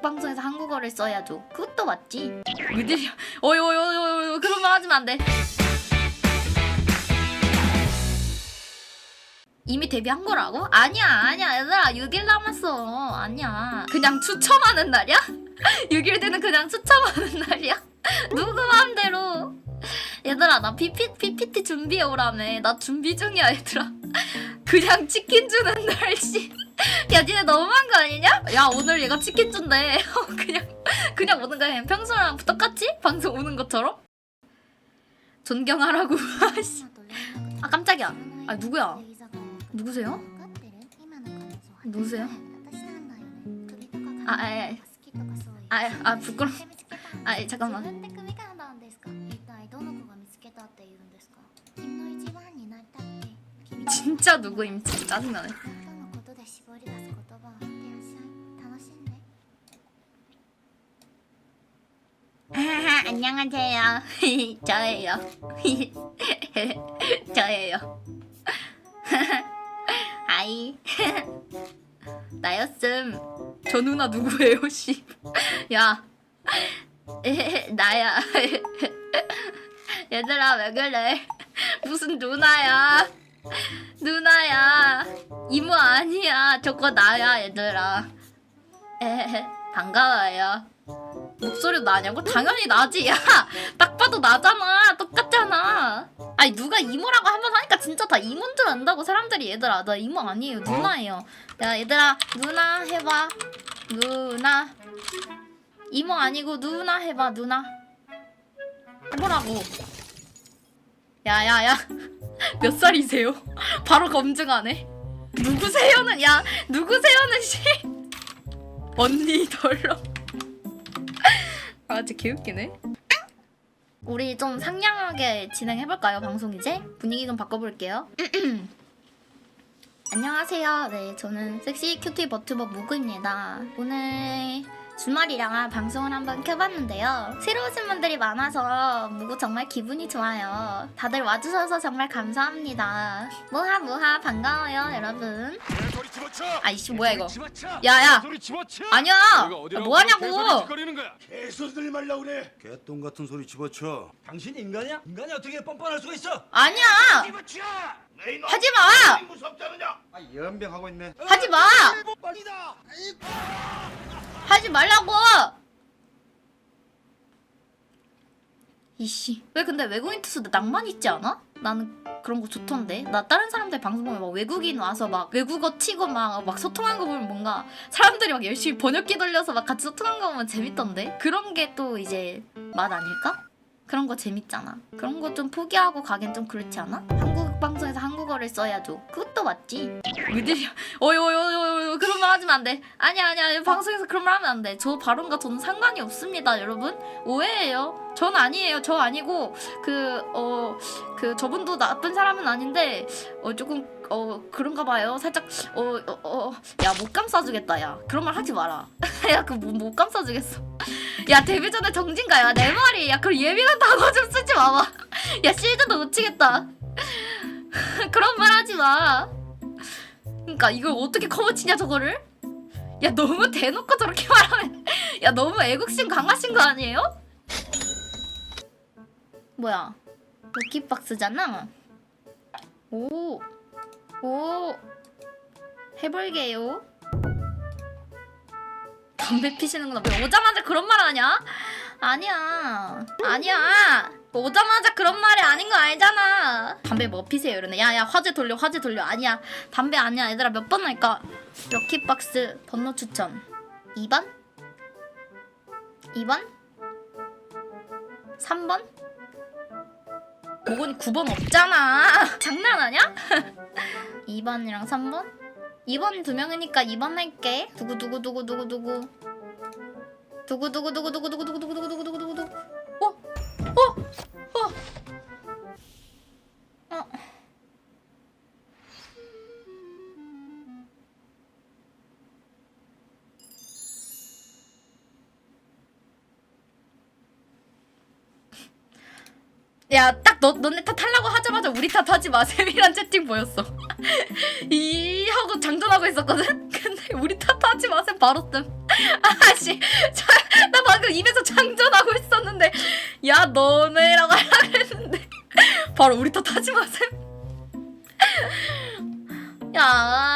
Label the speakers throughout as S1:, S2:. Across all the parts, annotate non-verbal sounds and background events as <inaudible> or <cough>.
S1: 방송에서 한국어를 써야죠. 그것도 맞지. 의들이 어이 어이 어이 어이 그런 말 하지면 안 돼. 이미 데뷔한 거라고? 아니야 아니야 얘들아 6일 남았어 아니야 그냥 추첨하는 날이야? <laughs> 6일 뒤는 그냥 추첨하는 날이야? <laughs> 누구 마음대로 얘들아 나 PPT, PPT 준비해 오라며 나 준비 중이야 얘들아 <laughs> 그냥 치킨 주는 날씨 <laughs> 야 니네 너무한 거 아니냐? 야 오늘 얘가 치킨 준대 <laughs> 어, 그냥 그냥 오는 거야 평소랑 똑같이? 방송 오는 것처럼? 존경하라고 <laughs> 아 깜짝이야 아 누구야 누구세요? 누구세요? 아, 아, 예. 아, 아, 아 부끄러. 아, 아, 잠깐만. 진짜 누구임? 진짜 짜증나네. 안녕하세요. <laughs> 저예요. <laughs> 저예요. <laughs> 아이. 나였음. 저 누나 누구예요, 씨? 야. 나야. 얘들아, 왜 그래? 무슨 누나야? 누나야. 이모 아니야. 저거 나야, 얘들아. 반가워요. 목소리도 나냐고? 당연히 나지. 야, 딱 봐도 나잖아. 똑같잖아. 아니 누가 이모라고 한 번 하니까 진짜 다 이모인 줄 안다고 사람들이 얘들아 나 이모 아니에요 누나예요. 야 얘들아 누나 해봐. 누나. 이모 아니고 누나 해봐 누나. 해보라고. 야야야. <laughs> 몇 살이세요? <laughs> 바로 검증하네. 누구세요는 야 누구세요는 씨. <laughs> 언니 덜렁. 아 진짜 개웃기네. 우리 좀 상냥하게 진행해볼까요 방송 이제? 분위기 좀 바꿔볼게요. <clears throat> 안녕하세요. 네, 저는 섹시 큐티 버튜버 무구입니다. 오늘 주말이라 방송을 한번 켜봤는데요. 새로 오신 분들이 많아서 무구 정말 기분이 좋아요. 다들 와주셔서 정말 감사합니다. 무하 무하 반가워요, 여러분. 아이씨 뭐야 이거? 야야. 아니야. 뭐하냐고?
S2: 개소리
S3: 말라 그래.
S4: 개똥 같은 소리 집어쳐.
S5: 당신 인간이야? 인간이 어떻게 뻔뻔할 수가 있어?
S1: 아니야. 하지 마.
S3: 무섭지 않느냐?
S4: 아 연병하고 있네.
S1: 하지 마. 하지 말라고! 이씨. 왜 근데 외국인 투수도 낭만 있지 않아? 나는 그런 거 좋던데. 나 다른 사람들 방송 보면 막 외국인 와서 막 외국어 치고 막, 막 소통한 거 보면 뭔가 사람들이 막 열심히 번역기 돌려서 막 같이 소통한 거 보면 재밌던데? 그런 게 또 이제 맛 아닐까? 그런 거 재밌잖아. 그런 거 좀 포기하고 가긴 좀 그렇지 않아? 한국 방송에서 한국어를 써야죠. 그것도 맞지. 의들이 <laughs> 어이 어이 어이 어이 그런 말 하지면 안 돼. 아니야 아니야 방송에서 그런 말 하면 안 돼. 저 발언과 저는 상관이 없습니다, 여러분. 오해예요. 전 아니에요. 저 아니고 그 어 그 저분도 나쁜 사람은 아닌데 어 조금 어 그런가 봐요. 살짝 어어야못 감싸주겠다. 야 그런 말 하지 마라. <laughs> 야 그 못 감싸주겠어. 야 데뷔 전에 정진 가야 내 말이. 야 그럼 예민한 단어 좀 쓰지 마봐. 야 실드도 놓치겠다. <laughs> 그런 말 하지 마. 그러니까 이걸 어떻게 커버치냐 저거를? 야 너무 대놓고 저렇게 <laughs> 말하면 야 너무 애국심 강하신 거 아니에요? 뭐야 럭키박스잖아 오, 오 해볼게요 담배 피시는구나 왜 오자마자 그런 말 하냐? 아니야 아니야 오자마자 그런 말이 아닌 거 알잖아 담배 뭐 피세요 이러네 야 야 화제 돌려 화제 돌려 아니야 담배 아니야 얘들아 몇 번 할까 럭키박스 번호 추천 2번? 2번? 3번? 모건이 9번 없잖아 장난하냐? 2번이랑 3번? 2번 두 명이니까 2번 할게 두구 두구 두구 두구 두구 두구 두구 두구 두구 두구 두구 두구 두구 두구 두구 어? 어? 어? 어? 야, 딱 너, 너네 탓 하려고 하자마자 우리 탓 하지 마. <laughs> 세밀한 채팅 보였어. <laughs> 이 하고 장전하고 있었거든? <laughs> 근데 우리 탓 하지 마세요. 바로 뜸. 아씨 자, 나 방금 입에서 장전하고 있었는데 야 너네라고 하려 했는데 바로 우리 탓 하지 마세요 야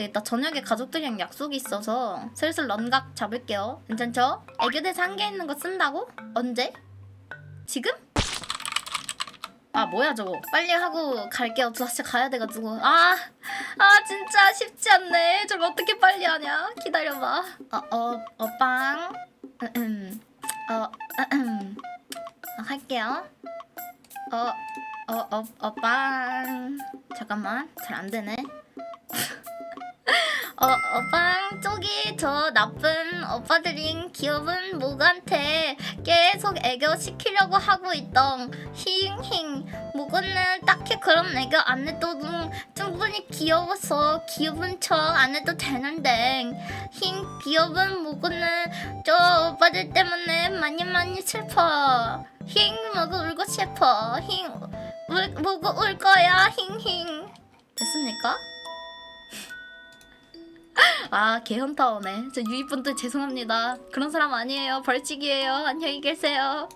S1: 되겠다 저녁에 가족들이랑 약속이 있어서 슬슬 런각 잡을게요. 괜찮죠? 애교대사 한개 있는 거 쓴다고? 언제? 지금? 아 뭐야 저거. 빨리 하고 갈게요. 저 진짜 가야 돼가지고. 아, 아 진짜 쉽지 않네. 저걸 어떻게 빨리 하냐? 기다려봐. 어어 어빵. 음, 어 음. 어, 할게요. 어 어 어 어빵. 잠깐만. 잘 안 되네 어, 오빵 쪽이 저 나쁜 오빠들인 귀여운 목한테 계속 애교 시키려고 하고 있던 힝힝. 목은 딱히 그런 애교 안 해도 음, 충분히 귀여워서 귀여운 척안 해도 되는데. 힝 귀여운 목은 저 오빠들 때문에 많이 많이 슬퍼. 힝 모고 울고 싶어. 힝 울, 모고 울 거야. 힝힝. 됐습니까? <laughs> 아 개현타오네. 저 유이분들 죄송합니다. 그런 사람 아니에요. 벌칙이에요. 안녕히 계세요